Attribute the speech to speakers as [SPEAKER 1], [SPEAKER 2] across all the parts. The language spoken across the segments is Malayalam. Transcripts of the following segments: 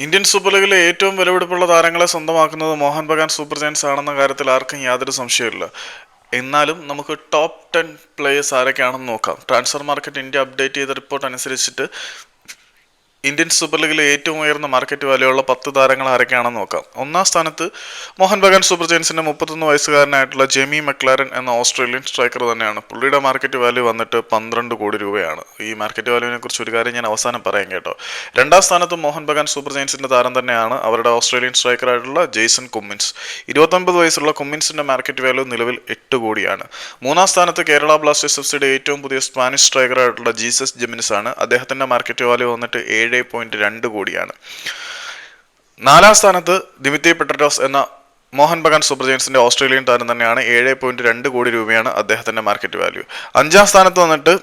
[SPEAKER 1] ഇന്ത്യൻ സൂപ്പർ ലീഗിലെ ഏറ്റവും വിലപിടിപ്പുള്ള താരങ്ങളെ സ്വന്തമാക്കുന്നത് മോഹൻ ബഗാൻ സൂപ്പർ ജയൻസ് ആണെന്ന കാര്യത്തിൽ ആർക്കും യാതൊരു സംശയമില്ല എന്നാലും നമുക്ക് ടോപ്പ് ടെൻ പ്ലേയേഴ്സ് ആരൊക്കെയാണെന്ന് നോക്കാം. ട്രാൻസ്ഫർ മാർക്കറ്റ് ഇന്ത്യ അപ്ഡേറ്റ് ചെയ്ത റിപ്പോർട്ട് അനുസരിച്ചിട്ട് ഇന്ത്യൻ സൂപ്പർ ലീഗിലെ ഏറ്റവും ഉയർന്ന മാർക്കറ്റ് വാല്യുള്ള പത്ത് താരങ്ങൾ ആരൊക്കെയാണെന്ന് നോക്കാം. ഒന്നാം സ്ഥാനത്ത് മോഹൻ ബഗാൻ സൂപ്പർ ജയൻസിന്റെ മുപ്പത്തൊന്ന് വയസ്സുകാരനായിട്ടുള്ള ജെമി മക്ലാരൻ എന്ന ഓസ്ട്രേലിയൻ സ്ട്രൈക്കർ തന്നെയാണ്. പുള്ളിയുടെ മാർക്കറ്റ് വാല്യൂ വന്നിട്ട് പന്ത്രണ്ട് കോടി രൂപയാണ്. ഈ മാർക്കറ്റ് വാല്യൂവിനെ കുറിച്ച് ഒരു കാര്യം ഞാൻ അവസാനം പറയാം കേട്ടോ. രണ്ടാം സ്ഥാനത്ത് മോഹൻ ബഗാൻ സൂപ്പർ ജയൻസിന്റെ താരം തന്നെയാണ് അവരുടെ ഓസ്ട്രേലിയൻ സ്ട്രൈക്കറായിട്ടുള്ള ജെയ്സൺ കുമ്മിൻസ്. ഇരുപത്തൊമ്പത് വയസ്സുള്ള കുമ്മിൻസിന്റെ മാർക്കറ്റ് വാല്യൂ നിലവിൽ എട്ട് കോടിയാണ്. മൂന്നാം സ്ഥാനത്ത് കേരള ബ്ലാസ്റ്റേഴ്സ് എഫ് സിയുടെ ഏറ്റവും പുതിയ സ്പാനിഷ് സ്ട്രൈക്കറായിട്ടുള്ള ജീസസ് ജെമിനിസ് ആണ് അദ്ദേഹത്തിന്റെ മാർക്കറ്റ് വാല്യൂ വന്നിട്ട് ഏഴ് പോയിന്റ് രണ്ട് കോടിയാണ്. നാലാം സ്ഥാനത്ത് ദിമിത്രി പെട്രറ്റോസ് എന്ന മോഹൻ ബഗാൻ സൂപ്പർ ജയൻസിന്റെ ഓസ്ട്രേലിയൻ താരം തന്നെയാണ്. ഏഴ് പോയിന്റ് രണ്ട് കോടി രൂപയാണ് അദ്ദേഹത്തിന്റെ മാർക്കറ്റ് വാല്യൂ അഞ്ചാം സ്ഥാനത്ത് വന്നിട്ട്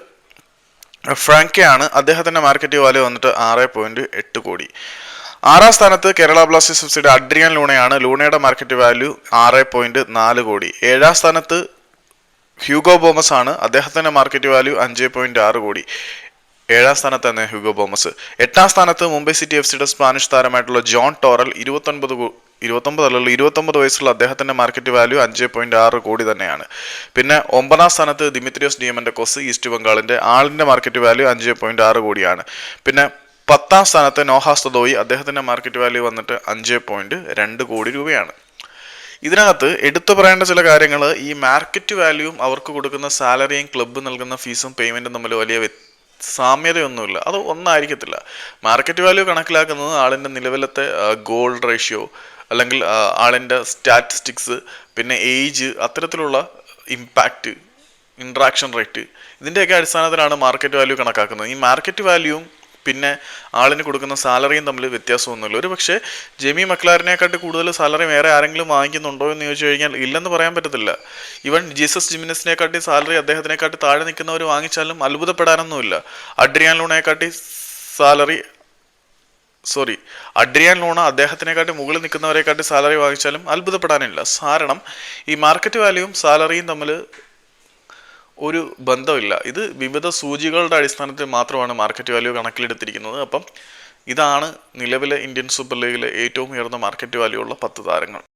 [SPEAKER 1] ഫ്രാങ്കയാണ്. അദ്ദേഹത്തിന്റെ മാർക്കറ്റ് വാല്യൂ വന്നിട്ട് ആറ് പോയിന്റ് എട്ട് കോടി. ആറാം സ്ഥാനത്ത് കേരള ബ്ലാസ്റ്റേഴ്സ് എഫ്സിയുടെ അഡ്രിയൻ ലൂണയാണ്. ലൂണയുടെ മാർക്കറ്റ് വാല്യൂ ആറ് പോയിന്റ് നാല് കോടി. ഏഴാം സ്ഥാനത്ത് ഹ്യൂഗോ ബോമസ് ആണ് അദ്ദേഹത്തിന്റെ മാർക്കറ്റ് വാല്യൂ അഞ്ച് പോയിന്റ് ആറ് കോടി. ഏഴാം സ്ഥാനത്താണ് ഹ്യൂഗോ ബോമസ്. എട്ടാം സ്ഥാനത്ത് മുംബൈ സിറ്റി എഫ് സിയുടെ സ്പാനിഷ് താരമായിട്ടുള്ള ജോൺ ടോറൽ ഇരുപത്തൊൻപത് ഇരുപത്തൊമ്പത് അല്ലല്ലോ ഇരുപത്തൊമ്പത് വയസ്സുള്ള അദ്ദേഹത്തിന്റെ മാർക്കറ്റ് വാല്യൂ അഞ്ച് പോയിന്റ് ആറ് കോടി തന്നെയാണ്. പിന്നെ ഒമ്പതാം സ്ഥാനത്ത് ദിമിത്രിയോസ് ഡിയമന്റെ കൊസ് ഈസ്റ്റ് ബംഗാളിന്റെ ആളിന്റെ മാർക്കറ്റ് വാല്യൂ അഞ്ച് പോയിന്റ് ആറ് കോടിയാണ്. പിന്നെ പത്താം സ്ഥാനത്ത് നോഹാസ് തദോയി അദ്ദേഹത്തിന്റെ മാർക്കറ്റ് വാല്യൂ വന്നിട്ട് അഞ്ച് പോയിന്റ് രണ്ട് കോടി രൂപയാണ്. ഇതിനകത്ത് എടുത്തു പറയേണ്ട ചില കാര്യങ്ങൾ ഈ മാർക്കറ്റ് വാല്യൂവും അവർക്ക് കൊടുക്കുന്ന സാലറിയും ക്ലബ്ബ് നൽകുന്ന ഫീസും പേയ്മെന്റും തമ്മിൽ വലിയ സാമ്യതയൊന്നുമില്ല. അത് ഒന്നായിരിക്കത്തില്ല. മാർക്കറ്റ് വാല്യൂ കണക്കിലാക്കുന്നത് ആളിന്റെ നിലവിലത്തെ ഗോൾഡ് റേഷ്യോ അല്ലെങ്കിൽ ആളിന്റെ സ്റ്റാറ്റിസ്റ്റിക്സ് പിന്നെ ഏജ് അത്തരത്തിലുള്ള ഇമ്പാക്റ്റ് ഇൻട്രാക്ഷൻ റേറ്റ് ഇതിന്റെയൊക്കെ അടിസ്ഥാനത്തിലാണ് മാർക്കറ്റ് വാല്യൂ കണക്കാക്കുന്നത്. ഈ മാർക്കറ്റ് വാല്യൂവും പിന്നെ ആളിന് കൊടുക്കുന്ന സാലറിയും തമ്മിൽ വ്യത്യാസമൊന്നുമില്ല. ഒരു പക്ഷേ ജെമി മക്ലാറിനെക്കാട്ടി കൂടുതൽ സാലറി വേറെ ആരെങ്കിലും വാങ്ങിക്കുന്നുണ്ടോ എന്ന് ചോദിച്ചു കഴിഞ്ഞാൽ ഇല്ലെന്ന് പറയാൻ പറ്റത്തില്ല. ഇവൻ ജീസസ് ജിമിനസിനെക്കാട്ടി സാലറി അദ്ദേഹത്തിനെക്കാട്ടി താഴെ നിൽക്കുന്നവർ വാങ്ങിച്ചാലും അത്ഭുതപ്പെടാനൊന്നുമില്ല. അഡ്രിയാൻ ലൂണയെക്കാട്ടി സാലറി സോറി അഡ്രിയാൻ ലൂണ അദ്ദേഹത്തിനെക്കാട്ടി മുകളിൽ നിൽക്കുന്നവരെക്കാട്ടി സാലറി വാങ്ങിച്ചാലും അത്ഭുതപ്പെടാനില്ല. കാരണം ഈ മാർക്കറ്റ് വാല്യൂവും സാലറിയും തമ്മിൽ ഒരു ബന്ധമില്ല. ഇത് വിവിധ സൂചികളുടെ അടിസ്ഥാനത്തിൽ മാത്രമാണ് മാർക്കറ്റ് വാല്യൂ കണക്കിലെടുത്തിരിക്കുന്നത്. അപ്പം ഇതാണ് നിലവിലെ ഇന്ത്യൻ സൂപ്പർ ലീഗിലെ ഏറ്റവും ഉയർന്ന മാർക്കറ്റ് വാല്യൂ ഉള്ള പത്ത് താരങ്ങൾ.